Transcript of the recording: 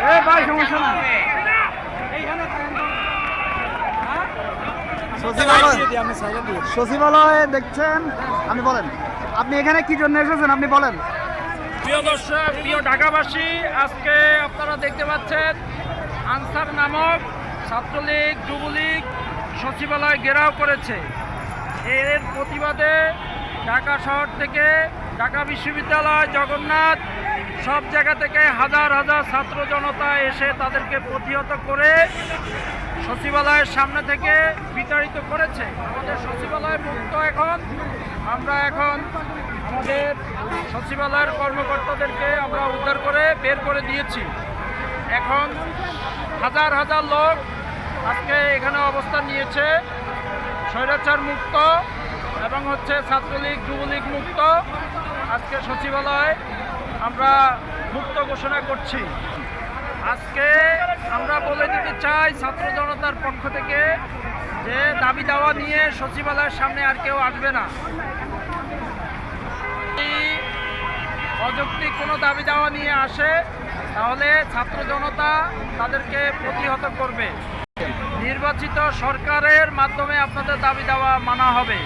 হ্যাঁ। ভাই সচিবালয়ে দেখছেন, আপনি বলেন। আপনি এখানে কি জন্য এসেছেন? আপনি বলেন। প্রিয় দর্শক, প্রিয় ঢাকাবাসী, আজকে আপনারা দেখতে পাচ্ছেন আনসার নামক ছাত্রলীগ, যুবলীগ সচিবালয় ঘেরাও করেছে। এর প্রতিবাদে ঢাকা শহর থেকে ঢাকা বিশ্ববিদ্যালয়, জগন্নাথ, সব জায়গা থেকে হাজার হাজার ছাত্র জনতা এসে তাদেরকে প্রতিহত করে সচিবালয়ের সামনে থেকে বিতাড়িত করেছে। আমাদের সচিবালয় মুক্ত এখন। আমরা এখন আমাদের সচিবালয়ের কর্মকর্তাদেরকে আমরা উদ্ধার করে বের করে দিয়েছি। এখন হাজার হাজার লোক আজকে এখানে অবস্থান নিয়েছে স্বৈরাচার মুক্ত এবং হচ্ছে ছাত্রলীগ, যুবলীগ মুক্ত। আজকে সচিবালয় আমরা মুক্ত ঘোষণা করছি। আজকে আমরা বলে দিতে চাই ছাত্র জনতার পক্ষ থেকে যে দাবি দাওয়া নিয়ে সচিবালয়ের সামনে আর কেউ আসবে না। অযৌক্তিক কোনো দাবি দাওয়া নিয়ে আসে, তাহলে ছাত্র জনতা তাদেরকে প্রতিহত করবে। নির্বাচিত সরকারের মাধ্যমে আপনাদের দাবি দাওয়া মানা হবে।